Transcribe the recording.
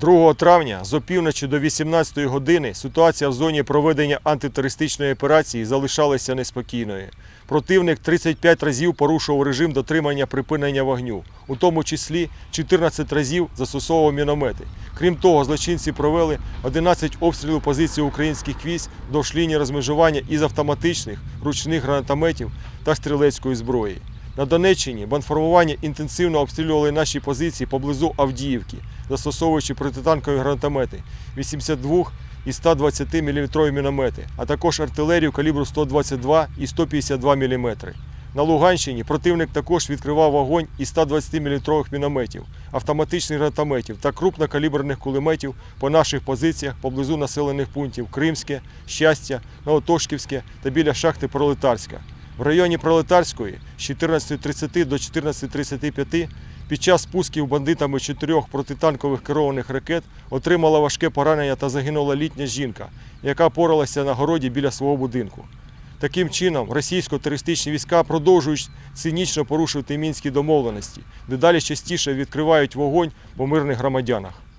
2 травня з опівночі до 18 години ситуація в зоні проведення антитерористичної операції залишалася неспокійною. Противник 35 разів порушував режим дотримання припинення вогню, у тому числі 14 разів застосовував міномети. Крім того, злочинці провели 11 обстрілів позицій українських військ довж лінії розмежування із автоматичних, ручних гранатометів та стрілецької зброї. На Донеччині бандформування інтенсивно обстрілювали наші позиції поблизу Авдіївки, застосовуючи протитанкові гранатомети 82 і 120 мм міномети, а також артилерію калібру 122 і 152 мм. На Луганщині противник також відкривав вогонь із 120 мм мінометів, автоматичних гранатометів та крупнокаліберних кулеметів по наших позиціях поблизу населених пунктів Кримське, Щастя, Новотошківське та біля шахти Пролетарська. В районі Пролетарської з 14.30 до 14.35 під час спусків бандитами чотирьох протитанкових керованих ракет отримала важке поранення та загинула літня жінка, яка поралася на городі біля свого будинку. Таким чином, російсько-терористичні війська продовжують цинічно порушувати мінські домовленості, дедалі частіше відкривають вогонь по мирних громадянах.